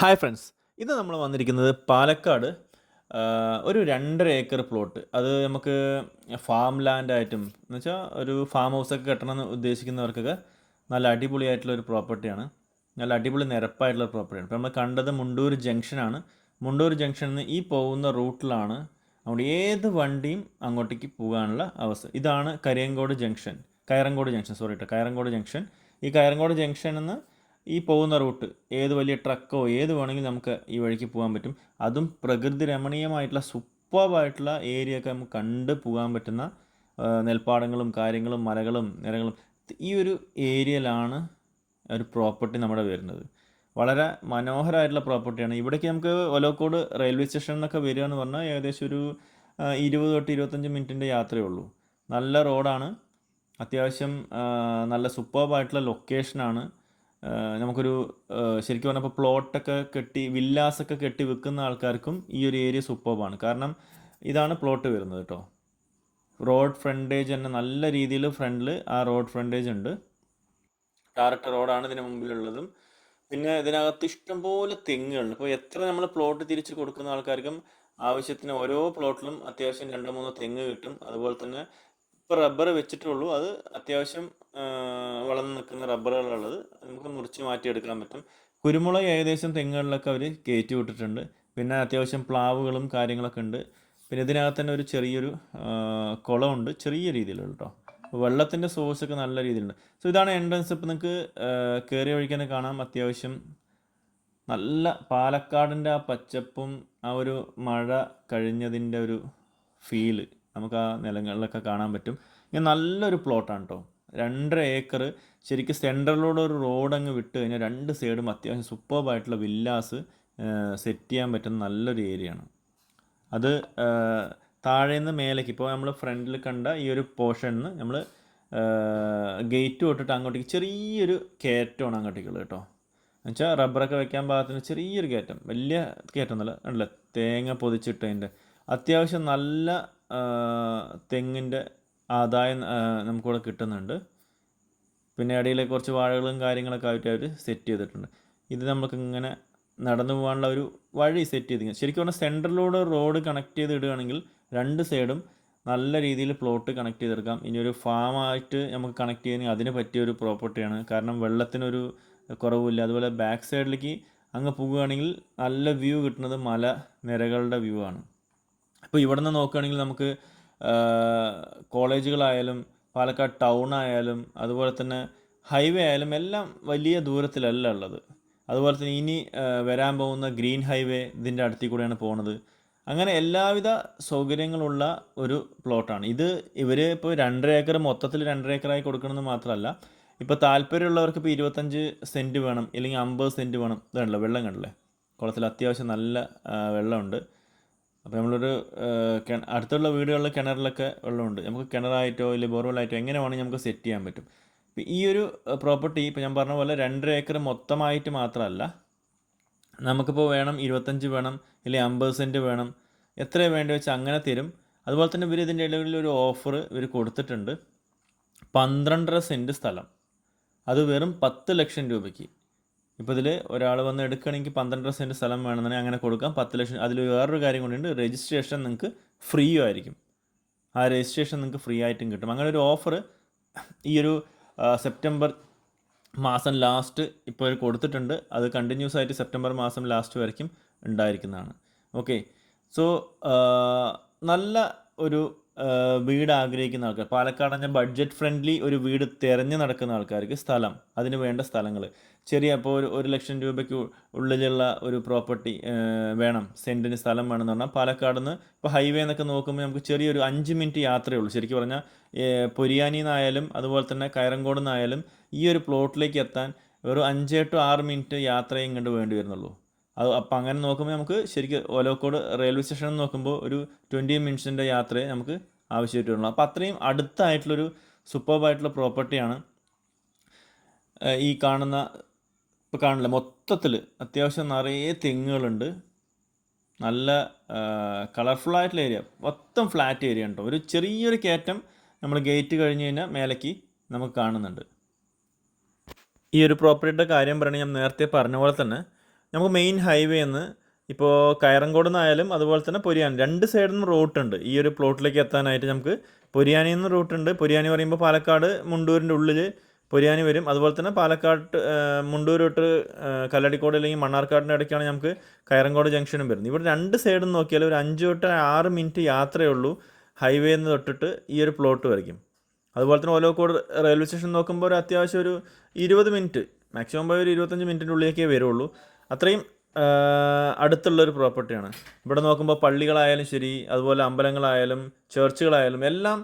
Hi friends ഇത് നമ്മൾ വന്നിരിക്കുന്നത് പാലക്കാട് ഒരു രണ്ടര ഏക്കർ പ്ലോട്ട്. അത് നമുക്ക് ഫാം ലാൻഡായിട്ടും എന്ന് വെച്ചാൽ ഒരു ഫാം ഹൗസൊക്കെ കെട്ടണമെന്ന് ഉദ്ദേശിക്കുന്നവർക്കൊക്കെ നല്ല അടിപൊളിയായിട്ടുള്ള ഒരു പ്രോപ്പർട്ടിയാണ്. നല്ല അടിപൊളി നിരപ്പായിട്ടുള്ള പ്രോപ്പർട്ടിയാണ്. ഇപ്പോൾ നമ്മൾ കണ്ടത് മുണ്ടൂർ ജംഗ്ഷനാണ്. മുണ്ടൂർ ജംഗ്ഷനിൽ നിന്ന് ഈ പോകുന്ന റൂട്ടിലാണ് അവിടെ ഏത് വണ്ടിയും അങ്ങോട്ടേക്ക് പോകാനുള്ള അവസ്ഥ. ഇതാണ് Kariyankode junction Kayarankode junction sorry കേട്ടോ കയറങ്കോട് ജംഗ്ഷൻ. ഈ കയറങ്കോട് ജംഗ്ഷനിൽ നിന്ന് ഈ പോകുന്ന റൂട്ട് ഏത് വലിയ ട്രക്കോ ഏത് വേണമെങ്കിലും നമുക്ക് ഈ വഴിക്ക് പോകാൻ പറ്റും. അതും പ്രകൃതി രമണീയമായിട്ടുള്ള സൂപ്പർബായിട്ടുള്ള ഏരിയ ഒക്കെ നമുക്ക് കണ്ട് പോകാൻ പറ്റുന്ന നെൽപ്പാടങ്ങളും കാര്യങ്ങളും മലകളും നിരകളും. ഈ ഒരു ഏരിയയിലാണ് ഒരു പ്രോപ്പർട്ടി നമ്മുടെ വരുന്നത്. വളരെ മനോഹരമായിട്ടുള്ള പ്രോപ്പർട്ടിയാണ് ഇവിടേക്ക് നമുക്ക് ഒലോക്കോട് റെയിൽവേ സ്റ്റേഷൻ എന്നൊക്കെ വരിക എന്ന് പറഞ്ഞാൽ ഏകദേശം ഒരു ഇരുപത് തൊട്ട് ഇരുപത്തഞ്ച് മിനിറ്റിന്റെ യാത്രയേ ഉള്ളൂ. നല്ല റോഡാണ് അത്യാവശ്യം നല്ല സൂപ്പർബായിട്ടുള്ള ലൊക്കേഷനാണ് നമുക്കൊരു ശരിക്കും പറഞ്ഞപ്പോൾ പ്ലോട്ടൊക്കെ കെട്ടി വില്ലാസൊക്കെ കെട്ടി വെക്കുന്ന ആൾക്കാർക്കും ഈ ഒരു ഏരിയ സൂപ്പർബാണ് കാരണം ഇതാണ് പ്ലോട്ട് വരുന്നത് കേട്ടോ. റോഡ് ഫ്രണ്ടേജ് തന്നെ നല്ല രീതിയിൽ ഫ്രണ്ടിൽ ആ റോഡ് ഫ്രണ്ടേജ് ഉണ്ട്. ടാറിട്ട റോഡാണ് ഇതിന് മുമ്പിലുള്ളതും. പിന്നെ ഇതിനകത്ത് ഇഷ്ടംപോലെ തെങ്ങുകളുണ്ട്. ഇപ്പോൾ എത്ര നമ്മൾ പ്ലോട്ട് തിരിച്ച് കൊടുക്കുന്ന ആൾക്കാർക്കും ആവശ്യത്തിന് ഓരോ പ്ലോട്ടിലും അത്യാവശ്യം രണ്ടോ മൂന്നോ തെങ്ങ് കിട്ടും. അതുപോലെ തന്നെ ഇപ്പോൾ റബ്ബർ വെച്ചിട്ടുള്ളൂ. അത് അത്യാവശ്യം വളർന്നു നിൽക്കുന്ന റബ്ബറുകളുള്ളത് നമുക്ക് മുറിച്ച് മാറ്റിയെടുക്കാൻ പറ്റും. കുരുമുളക് ഏകദേശം തെങ്ങുകളിലൊക്കെ അവർ കയറ്റി വിട്ടിട്ടുണ്ട്. പിന്നെ അത്യാവശ്യം പ്ലാവുകളും കാര്യങ്ങളൊക്കെ ഉണ്ട്. പിന്നെ ഇതിനകത്ത് തന്നെ ഒരു ചെറിയൊരു കുളമുണ്ട്. ചെറിയ രീതിയിലുള്ള കേട്ടോ വെള്ളത്തിന്റെ സോഴ്സൊക്കെ നല്ല രീതിയിലുണ്ട്. സോ ഇതാണ് എൻട്രൻസ് ഇപ്പം നിങ്ങൾക്ക് കയറിയ വഴിക്ക് കാണാം. അത്യാവശ്യം നല്ല പാലക്കാടിന്റെ ആ പച്ചപ്പും ആ ഒരു മഴ കഴിഞ്ഞതിന്റെ ഒരു ഫീൽ നമുക്ക് ആ നിലങ്ങളിലൊക്കെ കാണാൻ പറ്റും. ഇങ്ങനെ നല്ലൊരു പ്ലോട്ടാണ് കേട്ടോ രണ്ടര ഏക്കർ ശരിക്കും സെൻട്രലിലൂടെ ഒരു റോഡ് അങ്ങ് വിട്ട് കഴിഞ്ഞാൽ രണ്ട് സൈഡും അത്യാവശ്യം സൂപ്പർബായിട്ടുള്ള വില്ലാസ് സെറ്റ് ചെയ്യാൻ പറ്റുന്ന നല്ലൊരു ഏരിയയാണ് അത് താഴെ നിന്ന് മേലേക്ക് ഇപ്പോൾ നമ്മൾ ഫ്രണ്ടിൽ കണ്ട ഈ ഒരു പോർഷനിൽ നമ്മൾ ഗേറ്റ് തൊട്ടിട്ട് അങ്ങോട്ടേക്ക് ചെറിയൊരു കയറ്റമാണ് അങ്ങോട്ടേക്കുള്ളത് കേട്ടോ. എന്നുവെച്ചാൽ റബ്ബറൊക്കെ വെക്കാൻ പാകത്തിന് ചെറിയൊരു കയറ്റം. വലിയ കയറ്റം എന്നല്ല ഉണ്ടല്ലോ തേങ്ങ പൊതിച്ചിട്ടതിന്റെ അത്യാവശ്യം നല്ല തെങ്ങിന്റെ ആദായം നമുക്കിവിടെ കിട്ടുന്നുണ്ട്. പിന്നെ ഇടയിൽ കുറച്ച് വാഴകളും കാര്യങ്ങളൊക്കെ ആയിട്ട് അവർ സെറ്റ് ചെയ്തിട്ടുണ്ട്. ഇത് നമുക്ക് ഇങ്ങനെ നടന്നു പോകാനുള്ള ഒരു വഴി സെറ്റ് ചെയ്തിരിക്കുന്നത് ശരിക്കും പറഞ്ഞാൽ സെന്ററിലൂടെ റോഡ് കണക്ട് ചെയ്ത് ഇടുകയാണെങ്കിൽ രണ്ട് സൈഡും നല്ല രീതിയിൽ പ്ലോട്ട് കണക്ട് ചെയ്തെടുക്കാം. ഇനി ഒരു ഫാമായിട്ട് നമുക്ക് കണക്ട് ചെയ്യുന്ന അതിന് പറ്റിയ ഒരു പ്രോപ്പർട്ടിയാണ് കാരണം വെള്ളത്തിനൊരു കുറവില്ല അതുപോലെ ബാക്ക് സൈഡിലേക്ക് അങ്ങ് പോകുകയാണെങ്കിൽ നല്ല വ്യൂ കിട്ടുന്നത് മല നിരകളുടെ വ്യൂ ആണ്. ഇപ്പോൾ ഇവിടെ നിന്ന് നോക്കുകയാണെങ്കിൽ നമുക്ക് കോളേജുകളായാലും പാലക്കാട് ടൗൺ ആയാലും അതുപോലെ തന്നെ ഹൈവേ ആയാലും എല്ലാം വലിയ ദൂരത്തിലല്ല ഉള്ളത്. അതുപോലെ തന്നെ ഇനി വരാൻ പോകുന്ന ഗ്രീൻ ഹൈവേ ഇതിന്റെ അടുത്തിൽ കൂടെയാണ് പോകുന്നത് അങ്ങനെ എല്ലാവിധ സൗകര്യങ്ങളുള്ള ഒരു പ്ലോട്ടാണ്. ഇത് ഇവർ ഇപ്പോൾ രണ്ടര ഏക്കർ മൊത്തത്തിൽ രണ്ടര ഏക്കറായി കൊടുക്കണമെന്ന് മാത്രമല്ല ഇപ്പോൾ താല്പര്യമുള്ളവർക്ക് ഇപ്പോൾ ഇരുപത്തഞ്ച് സെന്റ് വേണം ഇല്ലെങ്കിൽ അമ്പത് സെന്റ് വേണം. ഇതാണല്ലോ വെള്ളം കണ്ടല്ലേ? കുളത്തിൽ അത്യാവശ്യം നല്ല വെള്ളമുണ്ട്. അപ്പോൾ നമ്മളൊരു അടുത്തുള്ള വീടുകളിൽ കിണറിലൊക്കെ വെള്ളമുണ്ട്. നമുക്ക് കിണറായിട്ടോ ഇല്ലെങ്കിൽ ബോർവെല്ലായിട്ടോ എങ്ങനെ വേണമെങ്കിൽ നമുക്ക് സെറ്റ് ചെയ്യാൻ പറ്റും. ഇപ്പം ഈ ഒരു പ്രോപ്പർട്ടി ഇപ്പോൾ ഞാൻ പറഞ്ഞ പോലെ രണ്ടര ഏക്കർ മൊത്തമായിട്ട് മാത്രമല്ല നമുക്കിപ്പോൾ വേണം ഇരുപത്തഞ്ച് വേണം അല്ലെങ്കിൽ അമ്പത് സെന്റ് വേണം. എത്ര വേണ്ടി വെച്ചാൽ അങ്ങനെ തരും. അതുപോലെ തന്നെ ഇവർ ഇതിന്റെ ഇടയിൽ ഒരു ഓഫർ ഇവർ കൊടുത്തിട്ടുണ്ട്. പന്ത്രണ്ടര സെന്റ് സ്ഥലം. അത് വെറും പത്ത് ലക്ഷം രൂപയ്ക്ക്. ഇപ്പോൾ ഇതിൽ ഒരാൾ വന്ന് എടുക്കുകയാണെങ്കിൽ പന്ത്രണ്ടര സെന്റ് സ്ഥലം വേണമെന്നുണ്ടെങ്കിൽ അങ്ങനെ കൊടുക്കാം. പത്ത് ലക്ഷം അതിൽ വേറൊരു കാര്യം കൂടിയുണ്ട്. രജിസ്ട്രേഷൻ നിങ്ങൾക്ക് ഫ്രീ ആയിരിക്കും. ആ രജിസ്ട്രേഷൻ നിങ്ങൾക്ക് ഫ്രീ ആയിട്ടും കിട്ടും. അങ്ങനെ ഒരു ഓഫർ ഈ ഒരു സെപ്റ്റംബർ മാസം ലാസ്റ്റ് ഇപ്പോൾ കൊടുത്തിട്ടുണ്ട്. അത് കണ്ടിന്യൂസ് ആയിട്ട് സെപ്റ്റംബർ മാസം ലാസ്റ്റ് വരയ്ക്കും ഉണ്ടായിരിക്കുന്നതാണ്. ഓക്കെ സോ നല്ല ഒരു വീട് ആഗ്രഹിക്കുന്ന ആൾക്കാർ. പാലക്കാട് ഞാൻ ബഡ്ജറ്റ് ഫ്രണ്ട്ലി ഒരു വീട് തിരഞ്ഞു നടക്കുന്ന ആൾക്കാർക്ക് സ്ഥലം അതിന് വേണ്ട സ്ഥലങ്ങൾ ചെറിയ അപ്പോൾ ഒരു ഒരു ലക്ഷം രൂപയ്ക്ക് ഉള്ളിലുള്ള ഒരു പ്രോപ്പർട്ടി വേണം. സെന്റിന് സ്ഥലം വേണമെന്ന് പറഞ്ഞാൽ പാലക്കാട് നിന്ന് ഇപ്പോൾ ഹൈവേ എന്നൊക്കെ നോക്കുമ്പോൾ നമുക്ക് ചെറിയൊരു അഞ്ച് മിനിറ്റ് യാത്രയേ ഉള്ളൂ. ശരിക്കും പറഞ്ഞാൽ പൊരിയാനിൽ നിന്നായാലും അതുപോലെ തന്നെ കയറങ്കോട് നിന്നായാലും ഈ ഒരു പ്ലോട്ടിലേക്ക് എത്താൻ വെറും അഞ്ച് ടു ആറ് മിനിറ്റ് യാത്രയും കണ്ട് വേണ്ടി വരുന്നുള്ളൂ. അത് അപ്പം അങ്ങനെ നോക്കുമ്പോൾ നമുക്ക് ശരിക്കും ഓലോക്കോട് റെയിൽവേ സ്റ്റേഷൻ നോക്കുമ്പോൾ ഒരു ട്വന്റി മിനിറ്റ്സിന്റെ യാത്രയെ നമുക്ക് ആവശ്യമായിട്ട് അപ്പോൾ അത്രയും അടുത്തായിട്ടുള്ളൊരു സൂപ്പർബായിട്ടുള്ള പ്രോപ്പർട്ടിയാണ് ഈ കാണുന്ന ഇപ്പോൾ കാണില്ല മൊത്തത്തിൽ അത്യാവശ്യം നിറയെ തെങ്ങുകളുണ്ട്. നല്ല കളർഫുൾ ആയിട്ടുള്ള ഏരിയ മൊത്തം ഫ്ലാറ്റ് ഏരിയ ഉണ്ടോ? ഒരു ചെറിയൊരു കയറ്റം നമ്മൾ ഗേറ്റ് കഴിഞ്ഞ് കഴിഞ്ഞാൽ മേലേക്ക് നമുക്ക് കാണുന്നുണ്ട്. ഈ ഒരു പ്രോപ്പർട്ടിയുടെ കാര്യം പറയണമെങ്കിൽ ഞാൻ നേരത്തെ പറഞ്ഞ പോലെ തന്നെ നമുക്ക് മെയിൻ ഹൈവേ നിന്ന് ഇപ്പോൾ കയറങ്കോട് നിന്നായാലും അതുപോലെ തന്നെ പൊരിയാനി രണ്ട് സൈഡിൽ നിന്ന് റൂട്ടുണ്ട് ഈ ഒരു പ്ലോട്ടിലേക്ക് എത്താനായിട്ട് നമുക്ക് പൊരിയാനിയിൽ നിന്ന് റൂട്ടുണ്ട് പൊരിയാനി പറയുമ്പോൾ പാലക്കാട് മുണ്ടൂരിന്റെ ഉള്ളിൽ പൊരിയാനി വരും. അതുപോലെ തന്നെ പാലക്കാട് മുണ്ടൂരോട്ട് കല്ലടിക്കോട് അല്ലെങ്കിൽ മണ്ണാർക്കാടിന്റെ ഇടയ്ക്കാണ് നമുക്ക് കയറങ്കോട് ജംഗ്ഷനും വരുന്നത്. ഇവിടെ രണ്ട് സൈഡിൽ നിന്ന് നോക്കിയാൽ ഒരു അഞ്ച് തൊട്ട് ആറ് മിനിറ്റ് യാത്രയേ ഉള്ളൂ ഹൈവേ നിന്ന് തൊട്ടിട്ട് ഈ ഒരു പ്ലോട്ട് വരയ്ക്കും. അതുപോലെ തന്നെ ഓലോക്കോട് റെയിൽവേ സ്റ്റേഷൻ നോക്കുമ്പോൾ ഒരു അത്യാവശ്യം ഒരു ഇരുപത് മിനിറ്റ് മാക്സിമം പോയി ഒരു ഇരുപത്തഞ്ച് മിനിറ്റിന്റെ ഉള്ളിലേക്കേ വരുള്ളൂ. അത്രയും അടുത്തുള്ളൊരു പ്രോപ്പർട്ടിയാണ്. ഇവിടെ നോക്കുമ്പോൾ പള്ളികളായാലും ശരി അതുപോലെ അമ്പലങ്ങളായാലും ചേർച്ചുകളായാലും എല്ലാം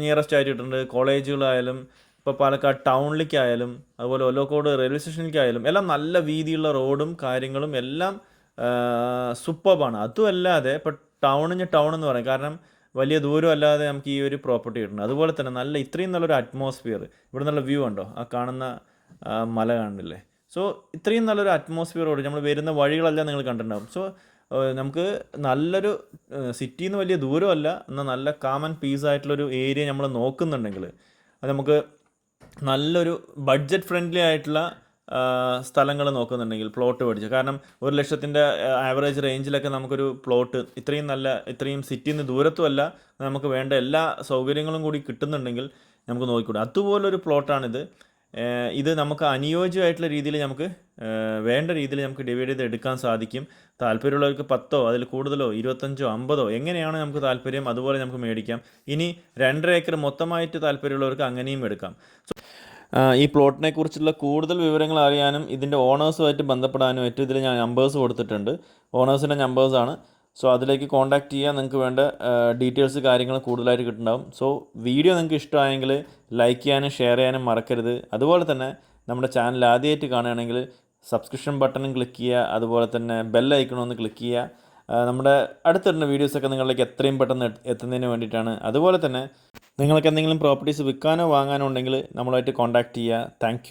നിയറസ്റ്റ് ആയിട്ടുണ്ട് കോളേജുകളായാലും ഇപ്പോൾ പാലക്കാട് ടൗണിലേക്കായാലും അതുപോലെ ഒലോക്കോട് റെയിൽവേ സ്റ്റേഷനിലേക്കായാലും എല്ലാം നല്ല വീതിയുള്ള റോഡും കാര്യങ്ങളും എല്ലാം സൂപ്പർബാണ് അതുമല്ലാതെ ഇപ്പോൾ ടൗണിന് ടൗൺ എന്ന് പറയും. കാരണം വലിയ ദൂരം അല്ലാതെ നമുക്ക് ഈ ഒരു പ്രോപ്പർട്ടി കിട്ടുന്നത് അതുപോലെ തന്നെ നല്ല ഇത്രയും നല്ലൊരു അറ്റ്മോസ്ഫിയർ ഇവിടെ നല്ല വ്യൂ ഉണ്ടോ ആ കാണുന്ന മല കാണില്ലേ സോ ഇത്രയും നല്ലൊരു അറ്റ്മോസ്ഫിയറോട് നമ്മൾ വരുന്ന വഴികളെല്ലാം നിങ്ങൾ കണ്ടിട്ടുണ്ടാകും സോ നമുക്ക് നല്ലൊരു സിറ്റിയിൽ നിന്ന് വലിയ ദൂരമല്ല എന്നാൽ നല്ല കാമൻ പീസ് ആയിട്ടുള്ളൊരു ഏരിയ നമ്മൾ നോക്കുന്നുണ്ടെങ്കിൽ അത് നമുക്ക് നല്ലൊരു ബഡ്ജറ്റ് ഫ്രണ്ട്ലി ആയിട്ടുള്ള സ്ഥലങ്ങൾ നോക്കുന്നുണ്ടെങ്കിൽ പ്ലോട്ട് മേടിച്ച്. കാരണം ഒരു ലക്ഷത്തിന്റെ ആവറേജ് റേഞ്ചിലൊക്കെ നമുക്കൊരു പ്ലോട്ട് ഇത്രയും നല്ല ഇത്രയും സിറ്റിയിൽ നിന്ന് ദൂരത്തുമല്ല നമുക്ക് വേണ്ട എല്ലാ സൗകര്യങ്ങളും കൂടി കിട്ടുന്നുണ്ടെങ്കിൽ നമുക്ക് നോക്കിക്കൂടെ. അതുപോലൊരു പ്ലോട്ടാണിത് ഇത് നമുക്ക് അനുയോജ്യമായിട്ടുള്ള രീതിയിൽ നമുക്ക് വേണ്ട രീതിയിൽ നമുക്ക് ഡിവൈഡ് ചെയ്ത് എടുക്കാൻ സാധിക്കും. താല്പര്യമുള്ളവർക്ക് പത്തോ അതിൽ കൂടുതലോ ഇരുപത്തഞ്ചോ അമ്പതോ എങ്ങനെയാണ് നമുക്ക് താല്പര്യം? അതുപോലെ നമുക്ക് മേടിക്കാം. ഇനി രണ്ടര ഏക്കർ മൊത്തമായിട്ട് താല്പര്യമുള്ളവർക്ക് അങ്ങനെയും എടുക്കാം. ഈ പ്ലോട്ടിനെ കുറിച്ചുള്ള കൂടുതൽ വിവരങ്ങൾ അറിയാനും ഇതിന്റെ ഓണേഴ്സുമായിട്ട് ബന്ധപ്പെടാനും ഏറ്റവും ഇതിൽ ഞാൻ നമ്പേഴ്സ് കൊടുത്തിട്ടുണ്ട്. ഓണേഴ്സിന്റെ നമ്പേഴ്സാണ് സോ അതിലേക്ക് കോൺടാക്റ്റ് ചെയ്യാൻ നിങ്ങൾക്ക് വേണ്ട ഡീറ്റെയിൽസ് കാര്യങ്ങൾ കൂടുതലായിട്ട് കിട്ടുന്നുണ്ടാവും. സോ വീഡിയോ നിങ്ങൾക്ക് ഇഷ്ടമായെങ്കിൽ ലൈക്ക് ചെയ്യാനും ഷെയർ ചെയ്യാനും മറക്കരുത്. അതുപോലെ തന്നെ നമ്മുടെ ചാനൽ ആദ്യമായിട്ട് കാണുകയാണെങ്കിൽ സബ്സ്ക്രിപ്ഷൻ ബട്ടണും ക്ലിക്ക് ചെയ്യുക അതുപോലെ തന്നെ ബെൽ ഒന്ന് ക്ലിക്ക് ചെയ്യുക. നമ്മുടെ അടുത്തിടുന്ന വീഡിയോസൊക്കെ നിങ്ങളിലേക്ക് എത്രയും പെട്ടെന്ന് എത്ത് എത്തുന്നതിന് വേണ്ടിയിട്ടാണ്. അതുപോലെ തന്നെ നിങ്ങൾക്ക് എന്തെങ്കിലും പ്രോപ്പർട്ടീസ് വിൽക്കാനോ വാങ്ങാനോ ഉണ്ടെങ്കിൽ നമ്മളുമായിട്ട് കോൺടാക്റ്റ് ചെയ്യുക. താങ്ക്